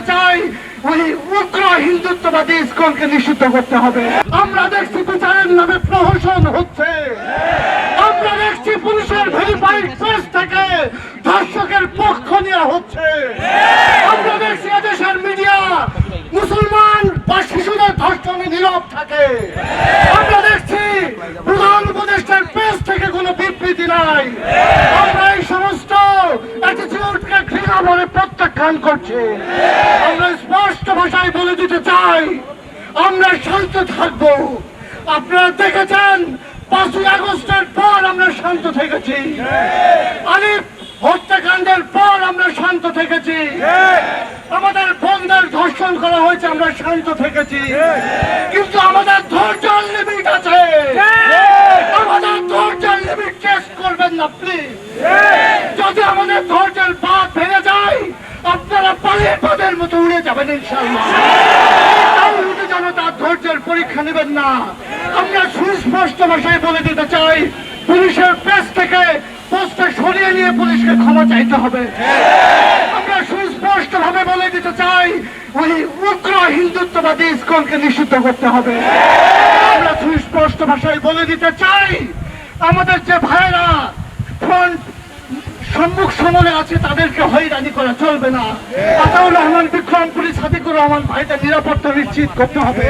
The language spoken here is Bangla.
দিতে চাই, ওই উগ্র হিন্দুত্ববাদী ইস্কনকে নিষিদ্ধ করতে হবে। আমরা দেখছি বিচারের নামে প্রহসন হচ্ছে। আমরা দেখছি পুলিশের ভেরিফাইড প্রেস থেকে ধর্ষকের পক্ষ নেওয়া হচ্ছে। আমরা দেখছি এদেশের মিডিয়া মুসলমান বা শিশুদের ধর্ষণে নীরব থাকে। আমরা দেখছি প্রধান উপদেষ্টার প্রেস থেকে কোনো বিবৃতি নাই। আমরা এই সমস্ত অ্যাটিটিউডকে ঘৃণা বলে প্রত্যাখ্যান করছি। স্পষ্ট ভাষায় বলে দিতে চাই। আমরা শান্ত থাকব। আপনারা দেখেছেন, পাঁচই আগস্টের পর আমরা শান্ত থেকেছি। আলিফ হত্যাকাণ্ডের পর আমরা শান্ত থেকেছি। আমাদের বন্ধের ধর্ষণ করা হয়েছে, আমরা শান্ত থেকেছি। কিন্তু আমাদের ধৈর্যের লিমিট আছে। আমাদের ধৈর্যের লিমিট টেস্ট করবেন না প্লিজ যদি আমাদের ধৈর্যের পরীক্ষা নেবেন না। আমরা সুস্পষ্ট ভাষায় বলে দিতে চাই, পুলিশের প্রেস থেকে পোস্টে সরিয়ে নিয়ে পুলিশকে ক্ষমা চাইতে হবে। আমরা সুস্পষ্ট ভাবে বলে দিতে চাই, ওই উগ্র হিন্দুত্ববাদী ইস্কনকে নিষিদ্ধ করতে হবে। আমরা সুস্পষ্ট ভাষায় বলে দিতে চাই, আমাদের যে ভাইরা ফ্রন্ট সম্মুখ সমরে আছে, তাদেরকে হয়রানি করা চলবে না। আতাউর রহমান, বিক্রম পুলিশ হাতিকুর রহমান, ভাইদের নিরাপত্তা নিশ্চিত করতে হবে।